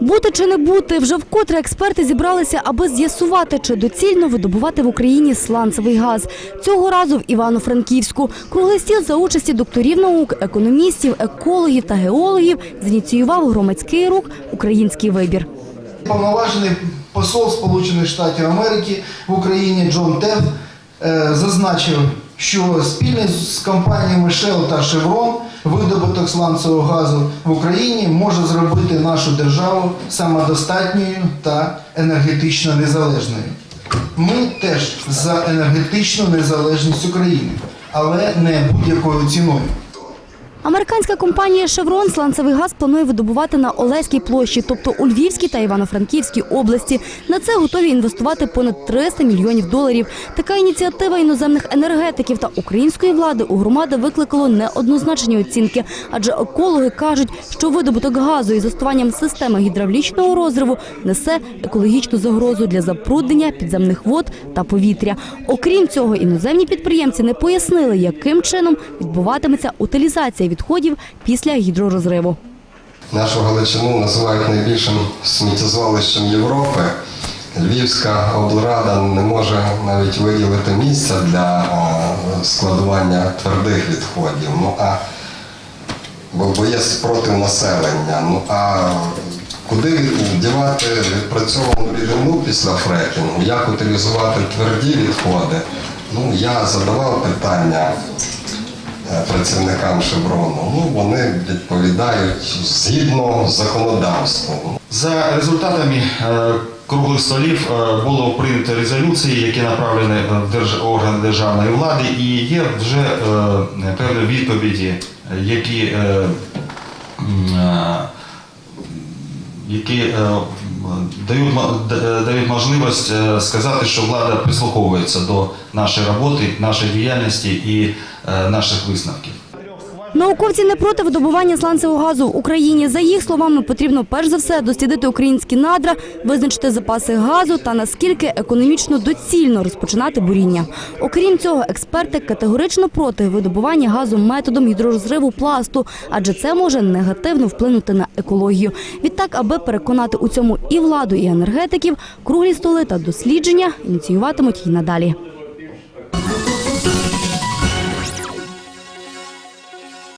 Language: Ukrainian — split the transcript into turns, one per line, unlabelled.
Бути чи не бути, вже вкотре експерти зібралися, аби з'ясувати, чи доцільно видобувати в Україні сланцевий газ. Цього разу в Івано-Франківську. Круглий стіл за участі докторів наук, економістів, екологів та геологів зініціював громадський рух Український вибір.
Повноважений посол Сполучених Штатів Америки в Україні Джон Теф е, зазначив, що спільно з компаніями Shell та Chevron видобуток сланцевого газу в Україні може зробити нашу державу самодостатньою та енергетично незалежною. Ми теж за енергетичну незалежність України, але не будь-якою ціною.
Американська компанія «Шеврон» сланцевий газ планує видобувати на Олеській площі, тобто у Львівській та Івано-Франківській області. На це готові інвестувати понад 300 мільйонів доларів. Така ініціатива іноземних енергетиків та української влади у громади викликало неоднозначні оцінки, адже екологи кажуть, що видобуток газу із застосуванням системи гідравлічного розриву несе екологічну загрозу для забруднення підземних вод та повітря. Окрім цього, іноземні підприємці не пояснили, яким чином відбуватиметься утилізація відходів після гідророзриву.
Нашу Галичину називають найбільшим сміттєзвалищем Європи. Львівська облрада не може навіть виділити місця для е, складування твердих відходів. Ну а бо, є спротив населення. Ну а куди дівати відпрацьовану рідину після фрекінгу? Як утилізувати тверді відходи? Ну я задавав питання працівникам Шеврону. Ну вони відповідають згідно законодавству.
За результатами е, круглих столів е, було прийнято резолюції, які направлені е, в органи державної влади, і є вже е, певні відповіді, е, які, е, е, які е, дають, дають можливість е, сказати, що влада прислуховується до нашої роботи, нашої діяльності і е, наших висновків.
Науковці не проти видобування сланцевого газу в Україні. За їх словами, потрібно перш за все дослідити українські надра, визначити запаси газу та наскільки економічно доцільно розпочинати буріння. Окрім цього, експерти категорично проти видобування газу методом гідророзриву пласту, адже це може негативно вплинути на екологію. Відтак, аби переконати у цьому і владу, і енергетиків, круглі столи та дослідження ініціюватимуть і надалі.